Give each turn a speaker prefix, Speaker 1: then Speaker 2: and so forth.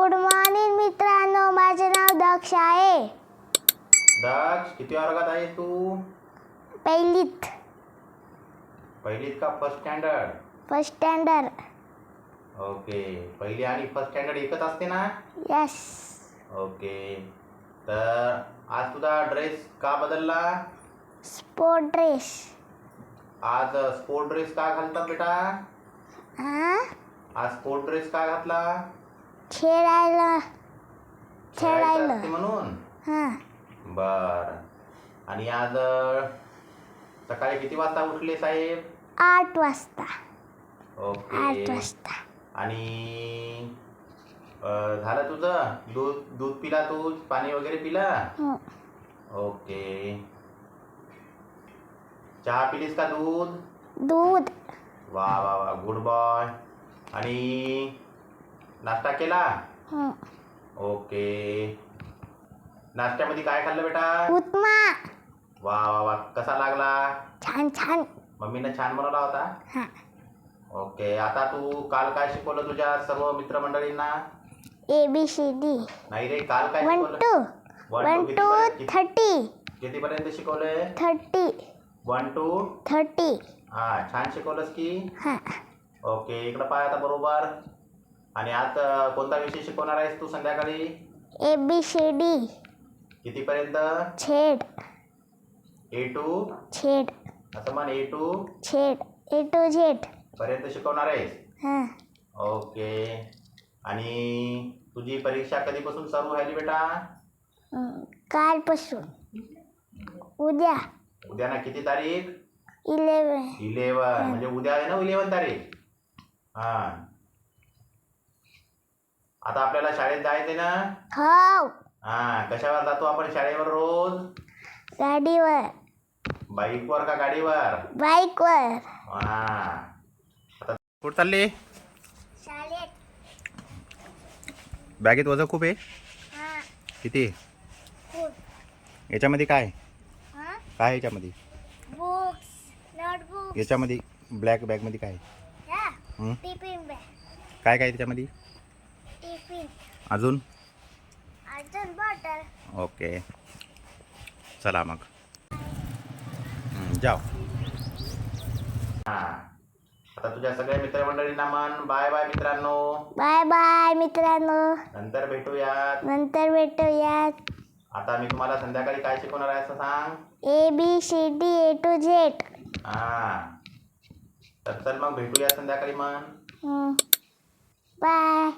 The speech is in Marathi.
Speaker 1: गुड मॉर्निंग मित्रांनो. माझे नाव दक्ष आहे.
Speaker 2: दक्ष किती वर्गात आहे तू?
Speaker 1: पहिलीत.
Speaker 2: पहिलीत का first standard
Speaker 1: first standard
Speaker 2: okay पहिली आणि फर्स्ट स्टँडर्ड एकच असते ना?
Speaker 1: यस
Speaker 2: ओके तर आज तुझा ड्रेस का बदलला?
Speaker 1: स्पोर्ट ड्रेस
Speaker 2: आज स्पोर्ट ड्रेस का घालतात बेटा?
Speaker 1: हां
Speaker 2: आज स्पोर्ट ड्रेस का घातला?
Speaker 1: खेळायला खेळायला.
Speaker 2: असते म्हणून?
Speaker 1: हां.
Speaker 2: बर. आणि आज अ, सकाळी किती वाजता उठले साहेब?
Speaker 1: आठ वाजता. आठ
Speaker 2: ओके
Speaker 1: वाजता.
Speaker 2: आणि अ, झालं तुझं? दूध दूध पिला तू पाणी वगैरे पिला?
Speaker 1: हं.
Speaker 2: ओके. चहा पिलीस का दूध?
Speaker 1: दूध.
Speaker 2: वा वा वा. Good boy. आणि नाश्ता केला?
Speaker 1: हं.
Speaker 2: ओके. नाश्त्यामध्ये काय खाल्लं बेटा?
Speaker 1: उपमा.
Speaker 2: वा वा वा. कसा लागला?
Speaker 1: छान छान.
Speaker 2: मम्मीनं छान बनवला होता?
Speaker 1: हां.
Speaker 2: ओके. आता तू काल काय शिकवलं तुझ्या सर्व मित्रमंडळींना?
Speaker 1: ए बी सी डी
Speaker 2: नाही रे काल काय
Speaker 1: वन
Speaker 2: शिकवलं?
Speaker 1: टू
Speaker 2: वन टू
Speaker 1: टू
Speaker 2: कितीपर्यंत-
Speaker 1: थर्टी
Speaker 2: कितीपर्यंत शिकवलंय?
Speaker 1: थर्टी
Speaker 2: वन टू
Speaker 1: थर्टी
Speaker 2: हा छान शिकवलंस की?
Speaker 1: हां.
Speaker 2: ओके इकडं पाय आता बरोबर. आणि आज अ, कोणता विषय शिकवणार आहेस तू संध्याकाळी?
Speaker 1: ए बी सी डी
Speaker 2: कितीपर्यंत?
Speaker 1: छेड.
Speaker 2: ए टू
Speaker 1: छेड.
Speaker 2: असं म्हण ए टू
Speaker 1: छेड. ए टू झेड
Speaker 2: पर्यंत शिकवणार आहेस?
Speaker 1: हां.
Speaker 2: ओके. आणि तुझी परीक्षा कधीपासून चालू व्हायली बेटा.
Speaker 1: कालपासून. उद्या.
Speaker 2: उद्या ना किती तारीख?
Speaker 1: इलेवन
Speaker 2: इलेवन म्हणजे उद्या आहे ना इलेवन तारीख? हा. आता आपल्याला शाळेत जायचंय ना?
Speaker 1: हो.
Speaker 2: हा कशावर जातो आपण शाळेवर रोज?
Speaker 1: गाडीवर.
Speaker 2: बाईकवर का गाडीवर?
Speaker 1: बाईकवर.
Speaker 2: हा. आता कुठं चालले?
Speaker 1: शाळेत.
Speaker 2: बॅगेत वजन खूप आहे?
Speaker 1: हां.
Speaker 2: किती?
Speaker 1: खूप.
Speaker 2: याच्यामध्ये काय?
Speaker 1: हां?
Speaker 2: काय याच्यामध्ये?
Speaker 1: बुक्स नोटबुक
Speaker 2: याच्यामध्ये ब्लॅक बॅगमध्ये काय?
Speaker 1: हा.
Speaker 2: हं?
Speaker 1: Tiffin bag.
Speaker 2: काय काय त्याच्यामध्ये? अजून? ओके. चला मग. हं, जाओ. हां आता तुझ्या सगळ्या मित्रमंडळींना म्हण. बाय बाय मित्रांनो.
Speaker 1: बाय बाय मित्रांनो.
Speaker 2: नंतर भेटूयात.
Speaker 1: नंतर भेटूयात.
Speaker 2: आता मी तुम्हाला संध्याकाळी काय शिकवणार आहे असं सांग.
Speaker 1: A B C D A to Z
Speaker 2: हां. तर चल मग भेटूया संध्याकाळी मग
Speaker 1: बाय.